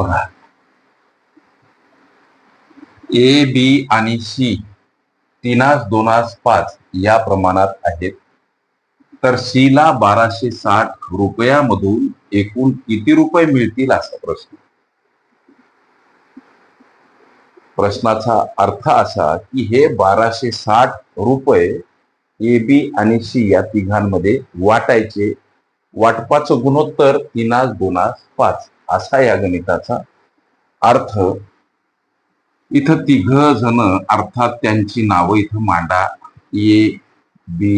बघा. A B आणि C तीनास दोनास पाच या प्रमाणात आहेत. तर सी ला बाराशे साठ रुपयामधून एकूण किती रुपये मिळतील असा प्रश्न? प्रश्नाचा अर्थ असा की हे बाराशे साठ रुपये ए बी आणि सी या तिघांमध्ये वाटायचे. वाटपाचं गुणोत्तर तीनास दोनास पाच. असा या गणिताचा अर्थ इथं तिघ जण अर्थात त्यांची नावं इथं मांडा ए बी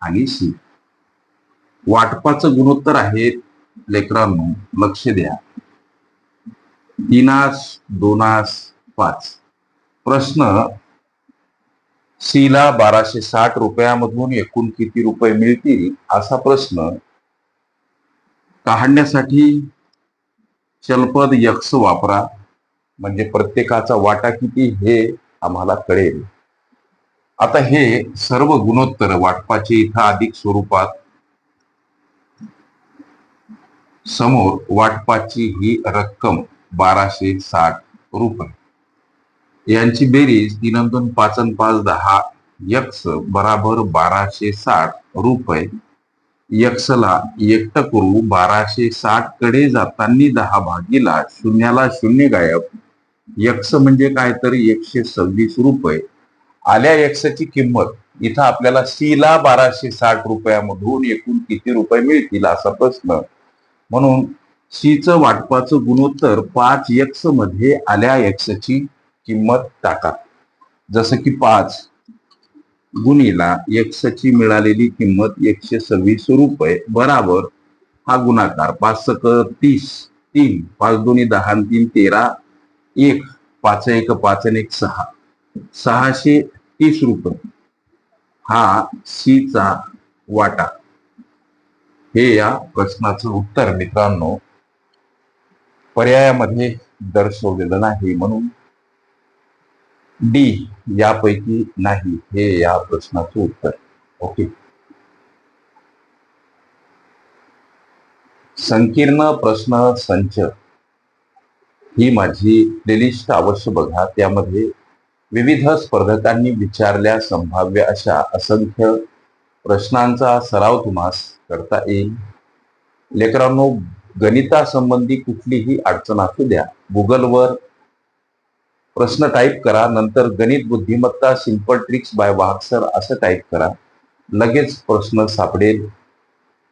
आणि सी. वाटपाचं गुणोत्तर आहे लेकरांनो लक्ष द्या. तीनास दोनास पाच. प्रश्न सी ला बाराशे साठ रुपयामधून एकूण किती रुपये मिळतील? असा प्रश्न काढण्यासाठी चलपद यक्ष वापरा. म्हणजे प्रत्येकाचा वाटा किती हे आम्हाला कळेल. आता हे सर्व गुणोत्तर वाटपाचे इथं अधिक स्वरूपात समोर वाटपाची ही रक्कम बाराशे साठ रुपये. यांची बेरीज तीन दोन पाच पाच दहा यक्स बराबर बाराशे साठ रुपये. यक्सला एकट करू बाराशे साठकडे जाताना दहा भागीला शून्याला शून्य गायब. यक्ष म्हणजे काय तर एकशे सव्वीस रुपये. आल्या यक्षाची किंमत इथं आपल्याला सी ला बाराशे साठ रुपयामधून एकूण किती रुपये मिळतील असा प्रश्न. म्हणून सीचं वाटपाचं गुणोत्तर पाच यक्समध्ये आल्या यक्षची किंमत टाका. जसं की पाच गुणीला एक्सची मिळालेली किंमत एकशे सव्वीस रुपये बराबर. हा गुणाकार पाच सक तीस तीन पाच दोन्ही दहा तीन तेरा एक पाच एक पाच आणि एक सहा. सहाशे तीस रुपये. हा सीचा वाटा. हे या प्रश्नाचं उत्तर मित्रांनो पर्यायामध्ये दर्शवलेलं नाही म्हणून डी यापैकी नाही हे या प्रश्नाचं उत्तर. ओके. संकीर्ण प्रश्न संच. ही माझी प्लेलिस्ट अवश्य बघा. त्यामध्ये विविध स्पर्धकांनी विचारल्या संभाव्य अशा असंख्य प्रश्नांचा सराव तुम्हास करता येईल. लेकरांनो गणितासंबंधी कुठलीही अडचण असू द्या. गुगलवर प्रश्न टाईप करा नंतर गणित बुद्धिमत्ता सिंपल ट्रिक्स बाय वाहसर असं टाईप करा. लगेच प्रश्न सापडेल.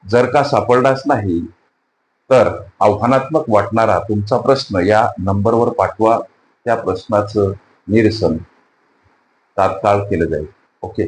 जर का सापडलाच नाही तर आव्हानात्मक वाटणारा तुमचा प्रश्न या नंबरवर पाठवा. त्या प्रश्नाचं निरसन तात्काळ केलं जाईल. ओके